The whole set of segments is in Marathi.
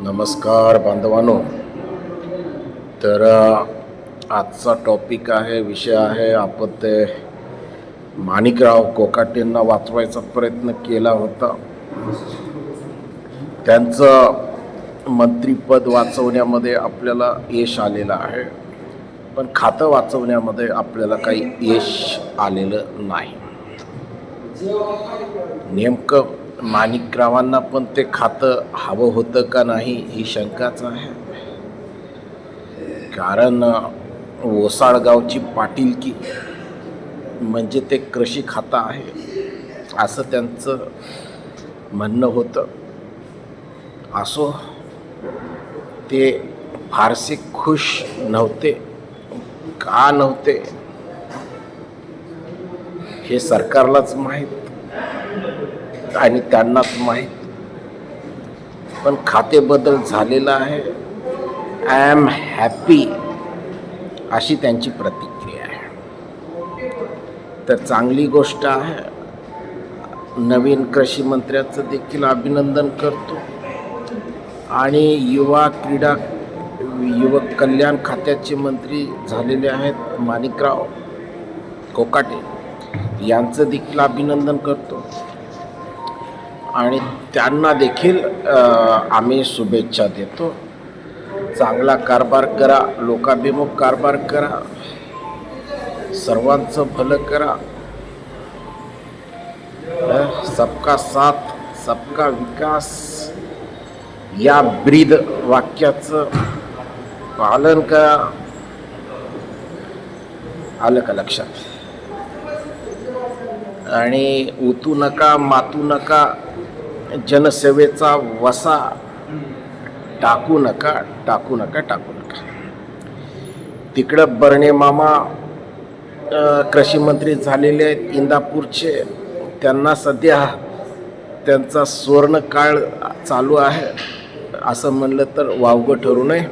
नमस्कार बांधवानो. तर आजचा टॉपिक आहे विषय आहे आपण ते माणिकराव कोकाटेंना वाचवायचा प्रयत्न केला होता. त्यांचं मंत्रीपद वाचवण्यामध्ये आपल्याला यश आलेलं आहे. पण खातं वाचवण्यामध्ये आपल्याला काही यश आलेलं नाही. नेमकं माणिकरावांना पण ते खातं हवं होतं का नाही ही शंकाच आहे. कारण ओसाळगावची पाटीलकी म्हणजे ते कृषी खातं आहे असं त्यांचं म्हणणं होतं. असो ते फारसे खुश नव्हते का नव्हते हे सरकारलाच माहीत. आणि त्यांनाच माहीत. पण खाते बदल झालेला आहे. आय एम हॅपी अशी त्यांची प्रतिक्रिया आहे. तर चांगली गोष्ट आहे. नवीन कृषी मंत्र्याचं देखील अभिनंदन करतो. आणि युवा क्रीडा युवक कल्याण खात्याचे मंत्री झालेले आहेत माणिकराव कोकाटे. यांचं देखील अभिनंदन करतो. आणि त्यांना देखील आम्ही शुभेच्छा देतो. चांगला कारभार करा लोकाभिमुख कारभार करा. सर्वांचं भलं करा. सबका साथ सबका विकास. या ब्रीद वाक्याचं पालन करा. आलं का लक्षात? आणि उतू नका मातू नका. जनसेवेचा वसा टाकू नका टाकू नका टाकू नका. तिकडं बर्णे मामा कृषीमंत्री कृषी मंत्री झालेले आहेत इंदापूरचे. त्यांना सध्या त्यांचा सुवर्णकाळ चालू आहे असं म्हणलं तर वावगं ठरू नये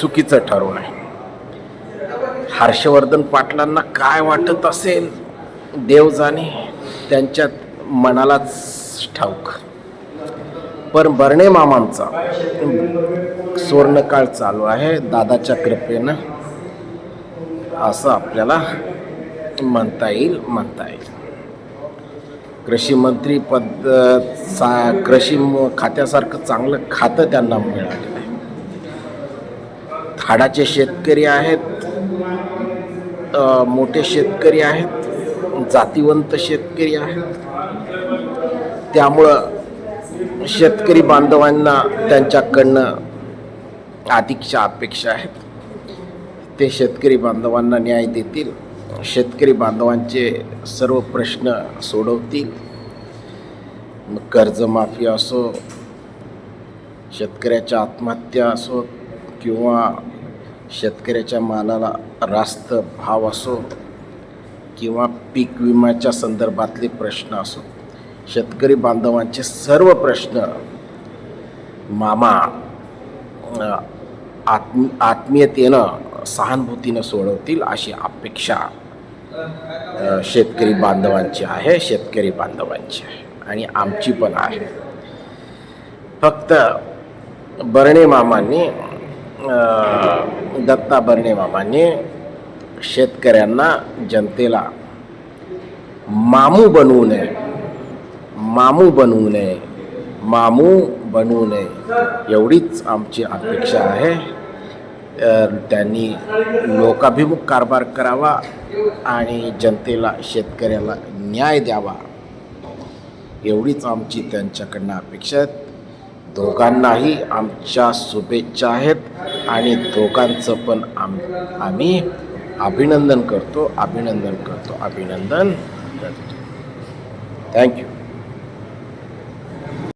चुकीचं ठरू नये. हर्षवर्धन पाटलांना काय वाटत असेल देव जाणे त्यांच्यात मनालाच ठाऊक. पण बर्णे मामांचा. सुवर्णकाळ चालू आहे. दादाच्या कृपेनं असं आपल्याला म्हणता येईल म्हणता येईल. कृषीमंत्री पद सा कृषी खात्यासारखं चांगलं खातं त्यांना मिळालेलं आहे. थाडाचे शेतकरी आहेत मोठे शेतकरी आहेत जातीवंत शेतकरी आहेत. त्यामुळं शेतकरी बांधवांना त्यांच्याकडनं अधिकच्या अपेक्षा आहेत. ते शेतकरी बांधवांना न्याय देतील. शेतकरी बांधवांचे सर्व प्रश्न सोडवतील. मग कर्जमाफी असो शेतकऱ्याच्या आत्महत्या असो किंवा शेतकऱ्याच्या मालाला रास्त भाव असो किंवा पीक विम्याच्या संदर्भातले प्रश्न असो शेतकरी बांधवांचे सर्व प्रश्न मामा आत्म आत्मीयतेनं सहानुभूतीनं सोडवतील अशी अपेक्षा शेतकरी बांधवांची आहे शेतकरी बांधवांची आहे आणि आमची पण आहे. फक्त बर्णे मामांनी दत्ता बर्णे मामांनी शेतकऱ्यांना जनतेला मामू बनवू नये. मामू बनवू नये. मामू बनवू नये. एवढीच आमची अपेक्षा आहे. त्यांनी लोकाभिमुख कारभार करावा आणि जनतेला शेतकऱ्याला न्याय द्यावा. एवढीच आमची त्यांच्याकडनं अपेक्षा आहेत. दोघांनाही आमच्या शुभेच्छा आहेत आणि दोघांचं पण आम आम्ही अभिनंदन करतो अभिनंदन करतो अभिनंदन करतो. थँक्यू